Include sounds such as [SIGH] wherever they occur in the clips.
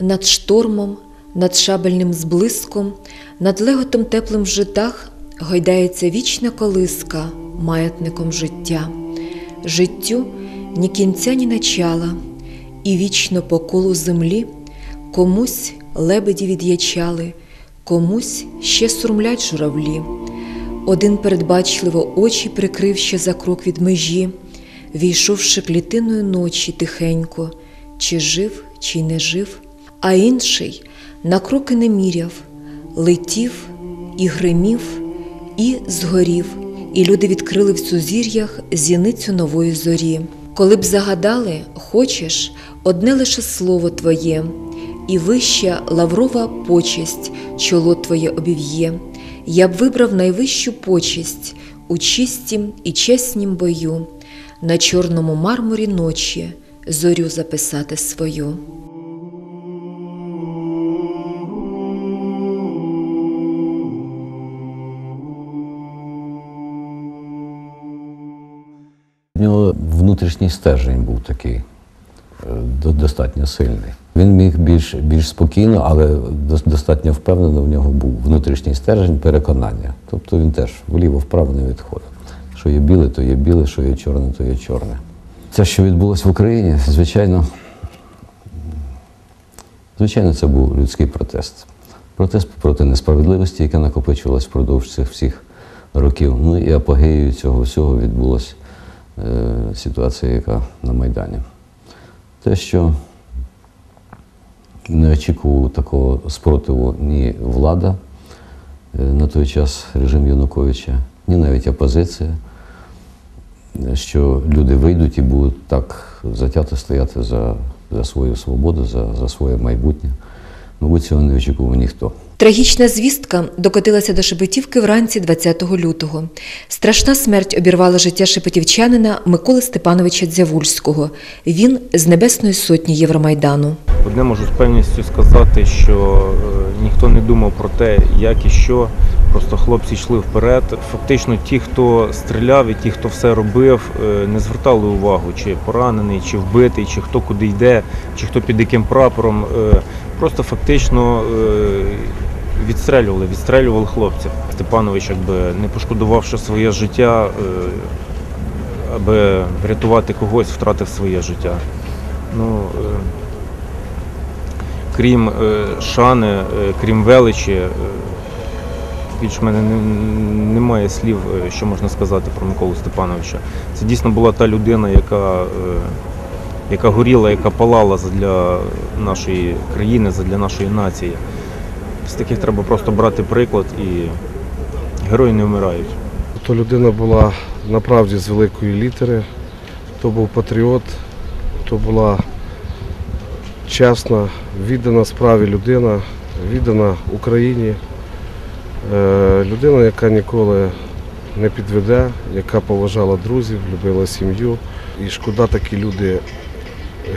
Над штормом, над шабельним зблиском, над леготом теплим в житах гойдається вічна колиска маятником життя. Життю ні кінця, ні начала, і вічно по колу землі комусь лебеді від'ячали, комусь ще сурмлять журавлі. Один передбачливо очі прикрив ще за крок від межі, війшовши клітиною ночі тихенько, чи жив, чи не жив, а інший на кроки не міряв, летів і гримів, і згорів, і люди відкрили в сузір'ях зіницю нової зорі. Коли б загадали, хочеш, одне лише слово твоє, і вища лаврова почесть чоло твоє обів'є. Я б вибрав найвищу почесть у чистім і чеснім бою, на чорному мармурі ночі зорю записати свою. У нього внутрішній стержень був такий е, достатньо сильний. Він міг більш, більш спокійно, але достатньо впевнено в нього був внутрішній стержень переконання. Тобто він теж вліво-вправо не відходив. Що є біле, то є біле, що є чорне, то є чорне. Це, що відбулося в Україні, звичайно, звичайно, це був людський протест. Протест проти несправедливості, яка накопичувалась впродовж цих всіх років. Ну і апогеєю цього всього відбулася е, ситуація, яка на Майдані. Те, що не очікував такого спротиву ні влада е, на той час режим Януковича, ні навіть опозиція, що люди вийдуть і будуть так затято стояти за, за свою свободу, за, за своє майбутнє. Мабуть, цього не очікував ніхто. Трагічна звістка докотилася до Шепетівки вранці 20 лютого. Страшна смерть обірвала життя шепетівчанина Миколи Степановича Дзявульського. Він з Небесної сотні Євромайдану. Одне можу з певністю сказати, що е, ніхто не думав про те, як і що. Просто хлопці йшли вперед. Фактично, ті, хто стріляв, і ті, хто все робив, е, не звертали увагу, чи поранений, чи вбитий, чи хто куди йде, чи хто під яким прапором. Е, Просто фактично відстрелювали, відстрелювали хлопців. Степанович, якби не пошкодувавши своє життя, е, аби врятувати когось, втратив своє життя. Ну, е, крім е, шани, крім величі, більш в мене немає слів, що можна сказати про Миколу Степановича. Це дійсно була та людина, яка, яка горіла, яка палала для нашої країни, для нашої нації. З таких треба просто брати приклад і герої не вмирають. То людина була направді з великої літери, то був патріот, то була чесна, віддана справі людина, віддана Україні. Е, Людина, яка ніколи не підведе, яка поважала друзів, любила сім'ю. І шкода такі люди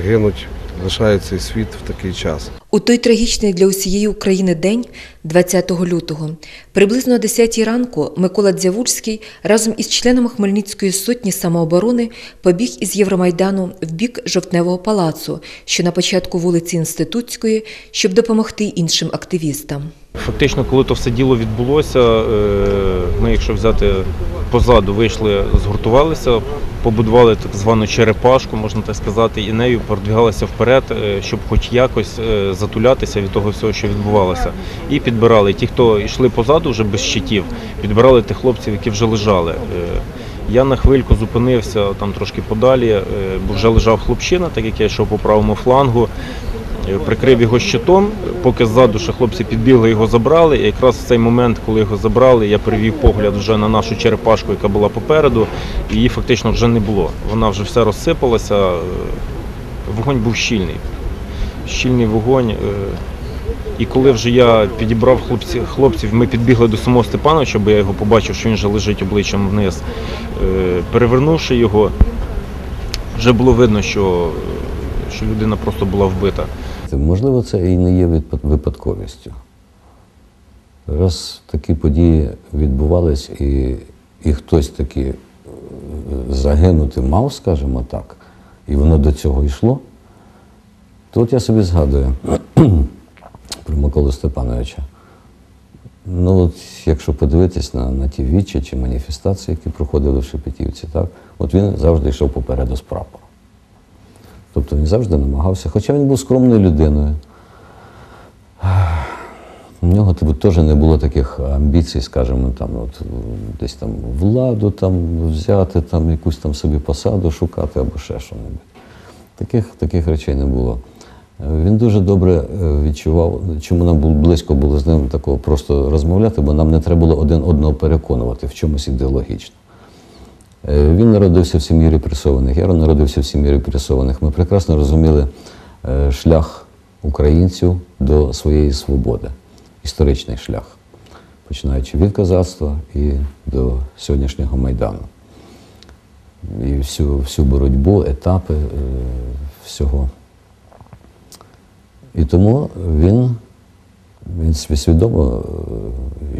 гинуть, лишають цей світ в такий час. У той трагічний для усієї України день, 20 лютого, приблизно о 10 ранку Микола Дзявульський разом із членами Хмельницької сотні самооборони побіг із Євромайдану в бік Жовтневого палацу, що на початку вулиці Інститутської, щоб допомогти іншим активістам. Фактично, коли то все діло відбулося, е, ми, якщо взяти позаду, вийшли, згуртувалися, побудували так звану черепашку, можна так сказати, і нею продвігалися вперед, е, щоб хоч якось е, затулятися від того всього, що відбувалося. І підбирали ті, хто йшли позаду вже без щитів, підбирали тих хлопців, які вже лежали. Я на хвильку зупинився там трошки подалі, бо вже лежав хлопчина, так як я йшов по правому флангу. Е, прикрив його щитом, поки ззаду ще хлопці підбігли, його забрали. І якраз в цей момент, коли його забрали, я перевів погляд вже на нашу черепашку, яка була попереду, і її фактично вже не було. Вона вже все розсипалася. е, Вогонь був щільний. Щільний вогонь. е, І коли вже я підібрав хлопців, хлопців, ми підбігли до самого Степановича, бо я його побачив, що він вже лежить обличчям вниз. Перевернувши його, вже було видно, що, що людина просто була вбита. Можливо, це і не є випадковістю. Раз такі події відбувались, і, і хтось таки е, загинути мав, скажімо так, і воно до цього йшло, То от я собі згадую [CLEARS THROAT] про Миколу Степановича. Ну, от, якщо подивитись на, на ті вічі чи маніфестації, які проходили в Шепетівці, так, от він завжди йшов попереду прапором. Тобто він завжди намагався, хоча він був скромною людиною. У нього типу, теж не було таких амбіцій, скажімо, там, от, десь там владу там, взяти, там, якусь там собі посаду шукати або ще що-небудь. Таких, таких речей не було. Він дуже добре е, відчував, чому нам було близько було з ним такого просто розмовляти, бо нам не треба було один одного переконувати в чомусь ідеологічно. Е, Він народився в сім'ї репресованих, я народився в сім'ї репресованих. Ми прекрасно розуміли е, шлях українців до своєї свободи, історичний шлях, починаючи від козацтва і до сьогоднішнього Майдану. І всю, всю боротьбу, етапи е, всього. І тому він, він свідомо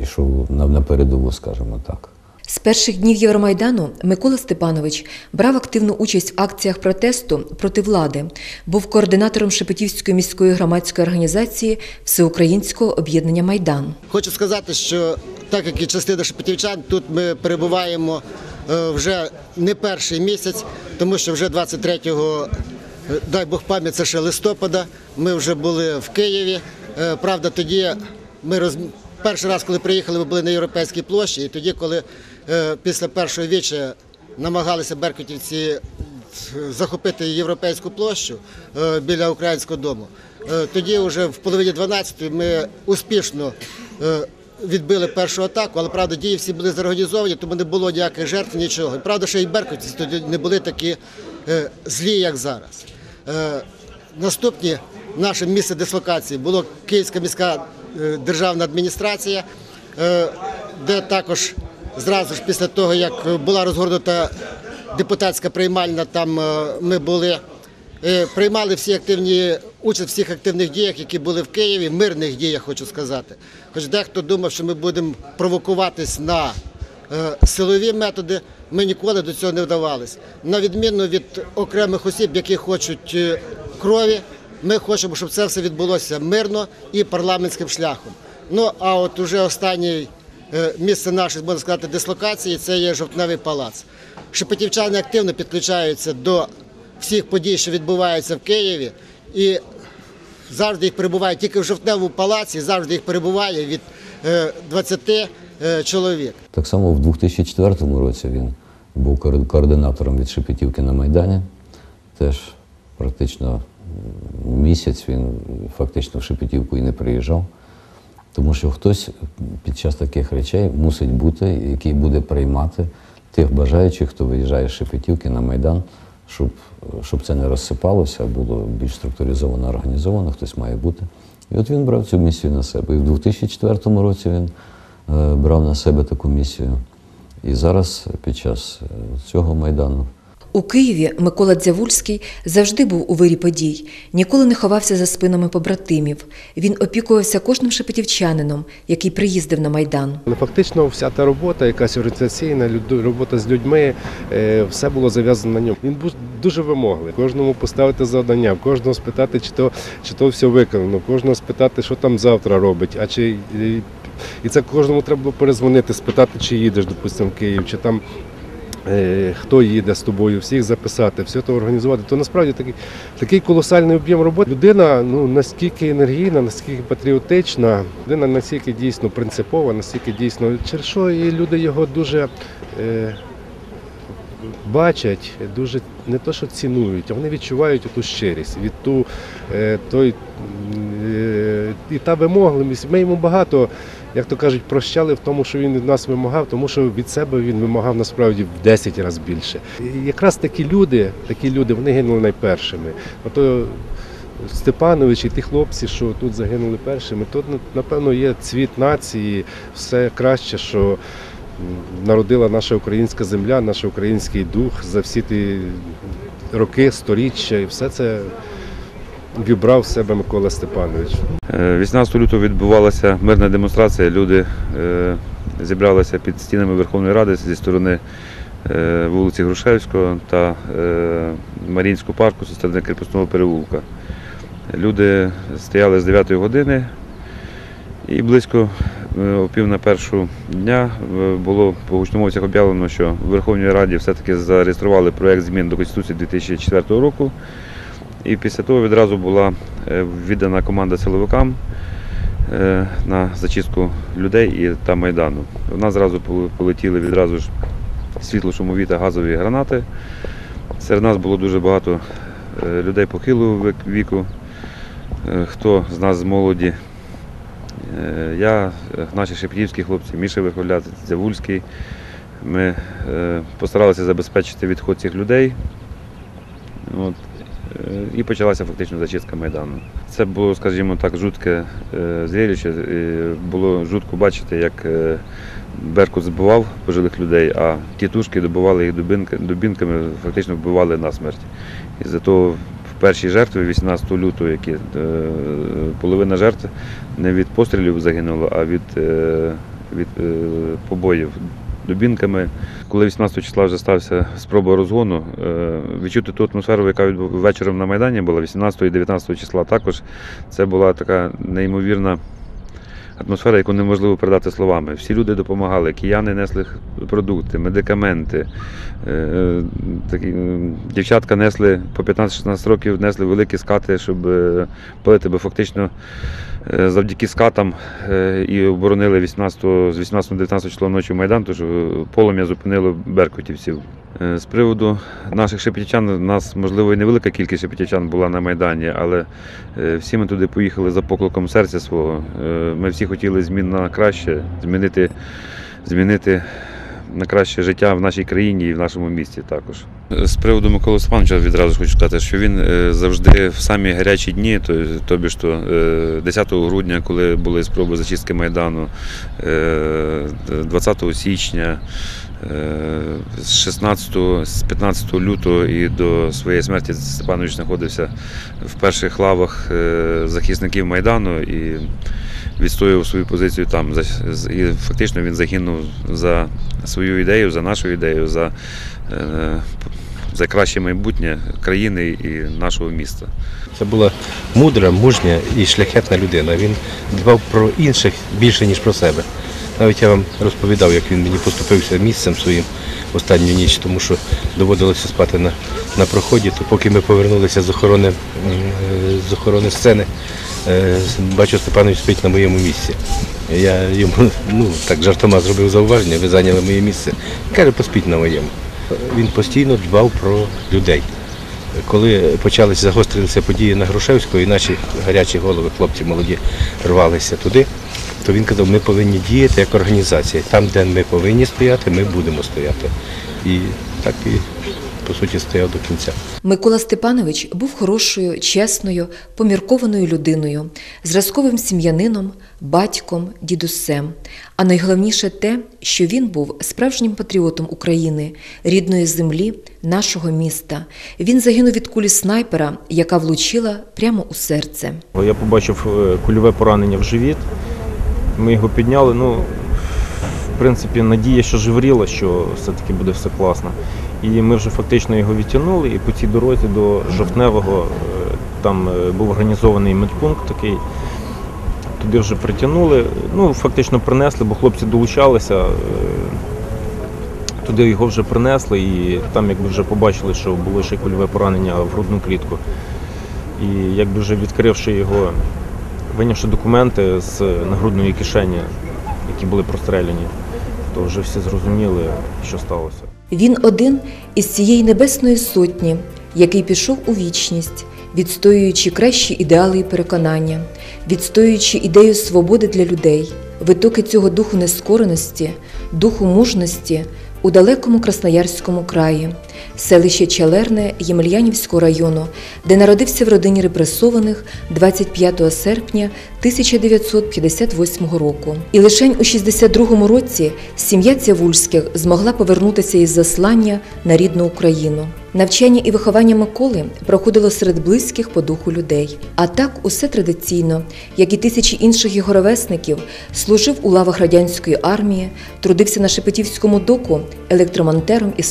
йшов на передову, скажімо так. З перших днів Євромайдану Микола Степанович брав активну участь в акціях протесту проти влади, був координатором Шепетівської міської громадської організації Всеукраїнського об'єднання Майдан. Хочу сказати, що так як і частина шепетівчан, тут ми перебуваємо е, вже не перший місяць, тому що вже 23-го, е, дай Бог пам'ять, це ще листопада. Ми вже були в Києві. Е, Правда, тоді ми роз... перший раз, коли приїхали, ми були на європейській площі, і тоді, коли після першої вічі намагалися беркутівці е, захопити європейську площу е, біля українського дому. Е, Тоді, вже в половині 12-ї, ми успішно е, відбили першу атаку, але правда дії всі були зорганізовані, тому не було ніяких жертв, нічого. Правда, ще й беркутівці тоді не були такі е, злі, як зараз. Е, Наступні наше місце дислокації було Київська міська е, державна адміністрація, е, де також зразу ж після того, як була розгорнута депутатська приймальна, там е, ми були. Е, Приймали всі активні участь в всіх активних діях, які були в Києві, мирних діях, хочу сказати. Хоч дехто думав, що ми будемо провокуватись на е, силові методи, ми ніколи до цього не вдавались. На відміну від окремих осіб, які хочуть крові, ми хочемо, щоб це все відбулося мирно і парламентським шляхом. Ну а от уже останнє е, місце нашої, можна сказати, дислокації це є жовтневий палац. Шепетівчани активно підключаються до всіх подій, що відбуваються в Києві, і завжди їх перебуває тільки в жовтневому палаці, завжди їх перебуває від е, 20 е, чоловік. Так само в 2004 році він був координатором від Шепетівки на Майдані. Теж практично місяць він фактично в Шепетівку і не приїжджав. Тому що хтось під час таких речей мусить бути, який буде приймати тих бажаючих, хто виїжджає з Шепетівки на Майдан, щоб, щоб це не розсипалося, а було більш структуризовано, організовано, хтось має бути. І от він брав цю місію на себе. І в 2004 році він е, брав на себе таку місію. І зараз під час е, цього майдану У Києві Микола Дзявульський завжди був у вирі подій, ніколи не ховався за спинами побратимів. Він опікувався кожним шепетівчанином, який приїздив на Майдан. Фактично вся та робота, якась організаційна, робота з людьми, е, все було зав'язано на ньому. Він був дуже вимогливий. Кожному поставити завдання, кожного спитати, чи то, чи то все виконано, кожного спитати, що там завтра робить, а чи і це кожному треба було перезвонити, спитати, чи їдеш, допустимо, в Київ, чи там. Е, Хто їде з тобою, всіх записати, все це організувати. То насправді такий, такий колосальний об'єм роботи. Людина ну наскільки енергійна, наскільки патріотична, людина настільки дійсно принципова, настільки дійсно через що і люди його дуже е, бачать, дуже не то, що цінують, а вони відчувають ту щирість, від ту е, той е, і та вимогливість. Ми йому багато. Як то кажуть, прощали в тому, що він від нас вимагав, тому що від себе він вимагав насправді в 10 разів більше. І якраз такі люди, такі люди, вони гинули найпершими. Ото Степанович і ті хлопці, що тут загинули першими, то напевно є цвіт нації, все краще, що народила наша українська земля, наш український дух за всі ті роки, сторіччя, і все це вібрав в себе Микола Степанович. Е, 18 лютого відбувалася мирна демонстрація. Люди е, зібралися під стінами Верховної Ради зі сторони е, вулиці Грушевського та Марінського парку зі сторони Крепосного переулка. Люди стояли з 9 години і близько е, о пів на першу дня було по гучномовцях об'явлено, що в Верховній Раді все-таки зареєстрували проєкт змін до Конституції 2004 року. І після того відразу була е, віддана команда силовикам е, на зачистку людей і та Майдану. У нас зразу полетіли відразу ж світло-шумові та газові гранати. Серед нас було дуже багато е, людей похилого віку. Хто з нас з молоді? Я, наші шепетівські хлопці, Міша Верховляд, Дзявульський. Ми постаралися забезпечити відход цих людей. От. Е, І почалася фактично зачистка Майдану. Це було, скажімо так, жутке е, зрелище. Е, Було жутко бачити, як Беркут збивав пожилих людей, а тітушки добивали їх дубінками, фактично вбивали насмерть. І за того в першій жертві, 18 лютого, які, половина жертв не від пострілів загинула, а від, від побоїв дубінками. Коли 18 числа вже стався спроба розгону, е, відчути ту атмосферу, яка вечором на Майдані була, 18 і 19 числа також, це була така неймовірна атмосфера, яку неможливо передати словами. Всі люди допомагали, кияни несли продукти, медикаменти. Е, е, Такі, дівчатка несли по 15-16 років, несли великі скати, щоб палити, бо фактично завдяки скатам е, і оборонили 18, з 18-19 числа ночі Майдан, тож е, полум'я зупинило беркутівців. Е, З приводу наших шепетівчан, у нас, можливо, і невелика кількість шепетівчан була на Майдані, але е, всі ми туди поїхали за покликом серця свого. Е, Ми всі хотіли змін на краще, змінити, змінити на краще життя в нашій країні і в нашому місті також. З приводу Миколи Степановича відразу хочу сказати, що він е, завжди в самі гарячі дні, тобі ж то е, 10 грудня, коли були спроби зачистки Майдану, е, 20 січня, е, з 16, з 15 лютого і до своєї смерті Степанович знаходився в перших лавах е, захисників Майдану і відстоював свою позицію там. І фактично він загинув за свою ідею, за нашу ідею, за, е, за краще майбутнє країни і нашого міста. Це була мудра, мужня і шляхетна людина. Він дбав про інших більше, ніж про себе. Навіть я вам розповідав, як він мені поступився місцем своїм останню ніч, тому що доводилося спати на, на проході. То поки ми повернулися з охорони, е, з охорони сцени, е, бачу, Степанович спить на моєму місці. Я йому ну, так жартома зробив зауваження, ви зайняли моє місце. Каже, поспіть на моєму. Він постійно дбав про людей. Коли почалися загострилися події на Грушевського, і наші гарячі голови, хлопці молоді, рвалися туди, то він казав, ми повинні діяти як організація. Там, де ми повинні стояти, ми будемо стояти. І так і по суті стояв до кінця. Микола Степанович був хорошою, чесною, поміркованою людиною, зразковим сім'янином, батьком, дідусем. А найголовніше те, що він був справжнім патріотом України, рідної землі, нашого міста. Він загинув від кулі снайпера, яка влучила прямо у серце. Я побачив е, кульове поранення в живіт. Ми його підняли. Ну, в принципі, надія, що живріла, що все-таки буде все класно. І ми вже фактично його відтягнули. І по цій дорозі до Жовтневого е, там е, був організований медпункт такий. Туди вже притягнули. Ну, фактично принесли, бо хлопці долучалися. е, Туди його вже принесли, і там якби вже побачили, що було ще кульове поранення в грудну клітку. І якби вже відкривши його, винявши документи з нагрудної кишені, які були простреляні, то вже всі зрозуміли, що сталося. Він один із цієї небесної сотні, який пішов у вічність, відстоюючи кращі ідеали і переконання, відстоюючи ідею свободи для людей, витоки цього духу нескореності, духу мужності у далекому Красноярському краї, селище Чалерне Ємельянівського району, де народився в родині репресованих 25 серпня 1958 року. І лишень у 62-му році сім'я Цявульських змогла повернутися із заслання на рідну Україну. Навчання і виховання Миколи проходило серед близьких по духу людей. А так усе традиційно, як і тисячі інших його ровесників, служив у лавах радянської армії, трудився на Шепетівському доку електромонтером і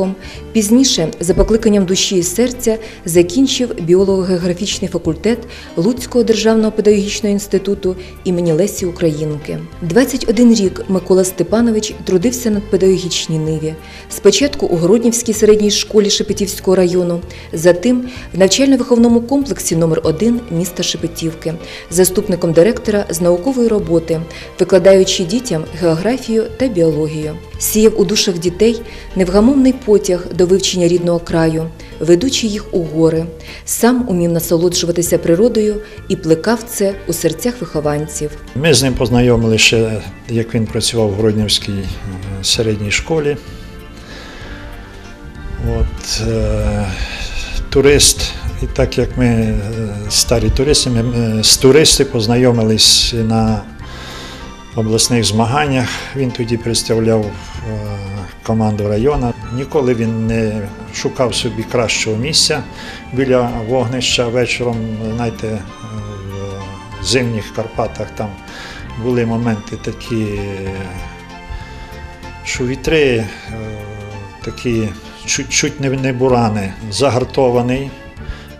слюсарем-ремонтником. Пізніше, за покликанням душі і серця, закінчив біолого-географічний факультет Луцького державного педагогічного інституту імені Лесі Українки. 21 рік Микола Степанович трудився на педагогічній ниві. Спочатку у Городнівській середній школі Шепетівського району, затим в навчально-виховному комплексі номер 1 міста Шепетівки, заступником директора з наукової роботи, викладаючи дітям географію та біологію. Сіяв у душах дітей невгамовний потяг до вивчення рідного краю, ведучи їх у гори. Сам умів насолоджуватися природою і плекав це у серцях вихованців. Ми з ним познайомилися ще, як він працював в Гроднівській е, середній школі. От, е, турист, і так як ми е, старі туристи, ми з туристи познайомились на обласних змаганнях. Він тоді представляв е, команду району. Ніколи він не шукав собі кращого місця біля вогнища вечором, знаєте, в зимніх Карпатах там були моменти такі, що вітри е, такі чуть-чуть не бурани, загартований.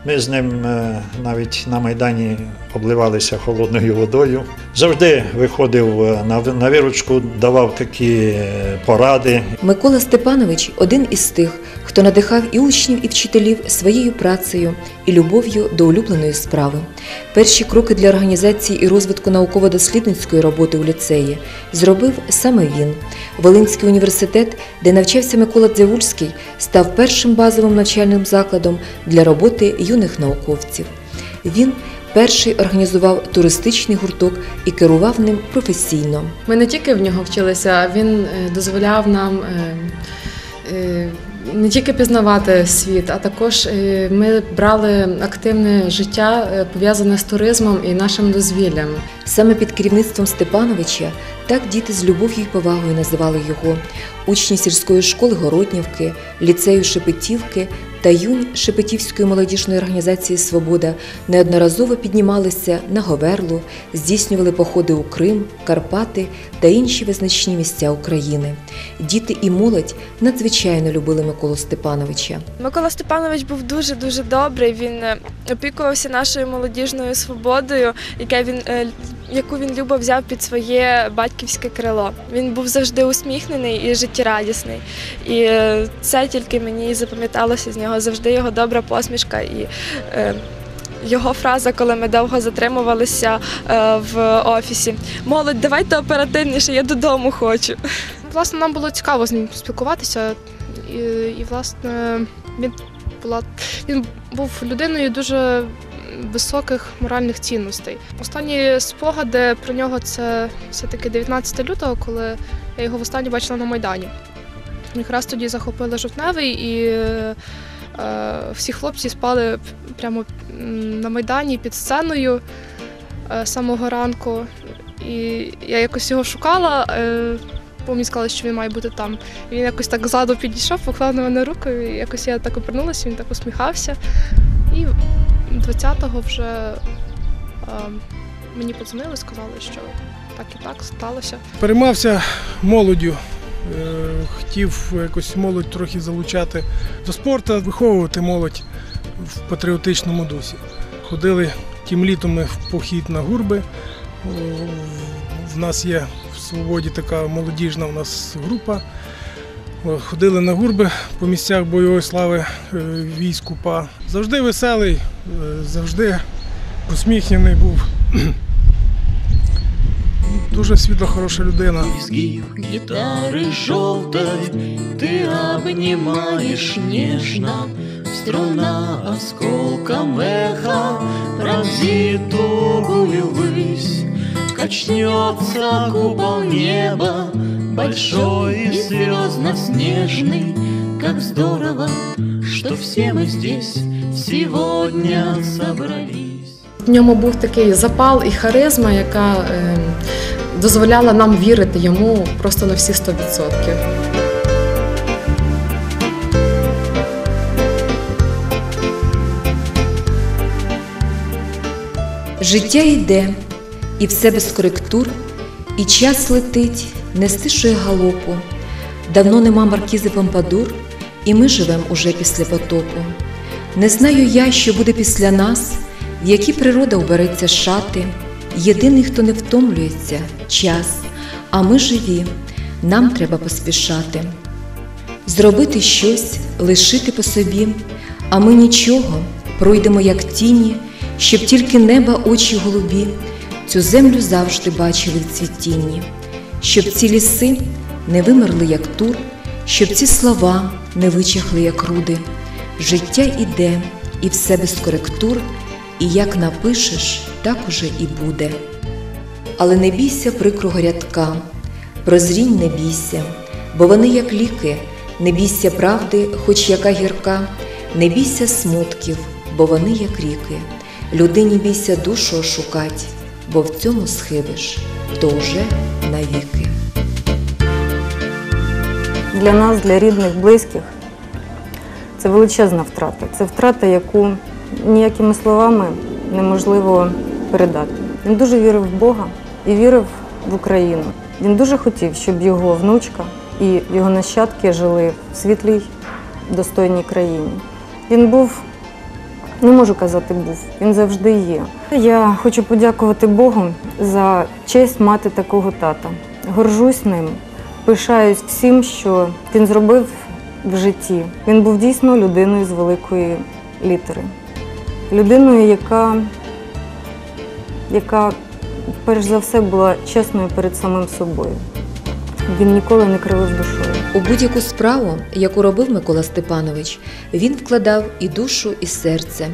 Ми з ним е, навіть на Майдані обливалися холодною водою. Завжди виходив е, на, виручку, давав такі е, поради. Микола Степанович один із тих, хто надихав і учнів, і вчителів своєю працею і любов'ю до улюбленої справи. Перші кроки для організації і розвитку науково-дослідницької роботи у ліцеї зробив саме він. Волинський університет, де навчався Микола Дзявульський, став першим базовим навчальним закладом для роботи юних науковців. Він перший організував туристичний гурток і керував ним професійно. Ми не тільки в нього вчилися, а він е, дозволяв нам е, е, не тільки пізнавати світ, а також ми брали активне життя пов'язане з туризмом і нашим дозвіллям. Саме під керівництвом Степановича так діти з любов'ю і повагою називали його. Учні сільської школи Городнівки, ліцею Шепетівки та юнь Шепетівської молодіжної організації Свобода неодноразово піднімалися на Говерлу, здійснювали походи у Крим, Карпати та інші визначні місця України. Діти і молодь надзвичайно любили Миколу Степановича. Микола Степанович був дуже дуже добрий. Він е, опікувався нашою молодіжною свободою, яке він е, яку він любо взяв під своє батьківське крило. Він був завжди усміхнений і життєрадісний. І е, це тільки мені запам'яталося з нього. Завжди його добра посмішка і. е, Його фраза, коли ми довго затримувалися е, в офісі: молодь, давайте оперативніше, я додому хочу. Власне, нам було цікаво з ним спілкуватися, і, і власне, він була він був людиною дуже високих моральних цінностей. Останні спогади про нього це все-таки 19 лютого, коли я його востаннє бачила на Майдані. Якраз тоді захопили жовтневий і е, всі хлопці спали прямо на Майдані під сценою е, з самого ранку. І я якось його шукала. Е, бо мені сказали, що він має бути там. Він якось так ззаду підійшов, поклав на мене руку, і якось я так обернулася, він так усміхався. І 20-го вже е, мені подзвонили, сказали, що так і так сталося. Переймався молоддю. Е, Хотів якось молодь трохи залучати до спорту, виховувати молодь в патріотичному дусі. Ходили тим літом ми в похід на гурби. В нас є в свободі така молодіжна у нас група. О, Ходили на гурби по місцях бойової слави е, військ УПА. Завжди веселий, е, завжди усміхнений був. [CLEARS THROAT] Дуже світла, хороша людина. изгиб гитары желтой Ты обнимаешь нежно Струна осколком эха Пронзит тугую высь Качнется купол неба большой и звездно снежный, как здорово, что все мы здесь сегодня собрались. В ньому був такий запал і харизма, яка е, дозволяла нам вірити йому просто на всі 100%. Життя йде, і все без коректур, і час летить не стишує галопу. Давно нема маркізи Помпадур, і ми живем уже після потопу. Не знаю я, що буде після нас, в які природа убереться шати. Єдиний, хто не втомлюється, час, а ми живі, нам треба поспішати. Зробити щось, лишити по собі, а ми нічого, пройдемо як тіні, щоб тільки неба очі голубі цю землю завжди бачили в цвітінні, щоб ці ліси не вимерли, як тур, щоб ці слова не вичахли, як руди. Життя іде, і все без коректур, і як напишеш, так уже і буде. Але не бійся прикрого рядка, прозрінь не бійся, бо вони як ліки, не бійся правди, хоч яка гірка, не бійся смутків, бо вони як ріки. Людині бійся душу ошукать, бо в цьому схибиш, то вже навіки. Для нас, для рідних, близьких, це величезна втрата. Це втрата, яку ніякими словами неможливо передати. Він дуже вірив в Бога і вірив в Україну. Він дуже хотів, щоб його внучка і його нащадки жили в світлій, достойній країні. Він був, не можу казати, був, він завжди є. Я хочу подякувати Богу за честь мати такого тата. Горжусь ним, пишаюсь всім, що він зробив в житті. Він був дійсно людиною з великої літери. Людиною, яка, яка перш за все була чесною перед самим собою. Він ніколи не кривив душою. У будь-яку справу, яку робив Микола Степанович, він вкладав і душу, і серце.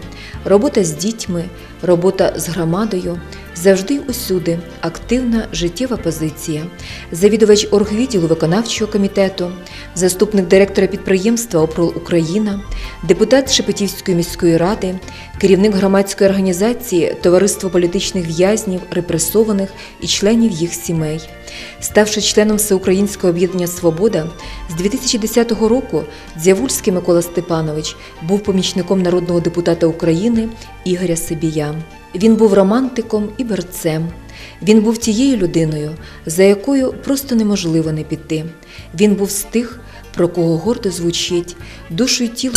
Робота з дітьми, робота з громадою, завжди усюди активна життєва позиція. Завідувач оргвідділу виконавчого комітету, заступник директора підприємства Опрол Україна, депутат Шепетівської міської ради, керівник громадської організації Товариство політичних в'язнів, репресованих і членів їх сімей. Ставши членом Всеукраїнського об'єднання Свобода, з 2010 року Дзявульський Микола Степанович був помічником народного депутата України Ігоря Сибія. Він був романтиком і берцем. Він був тією людиною, за якою просто неможливо не піти. Він був з тих, про кого гордо звучить. Душу й тіло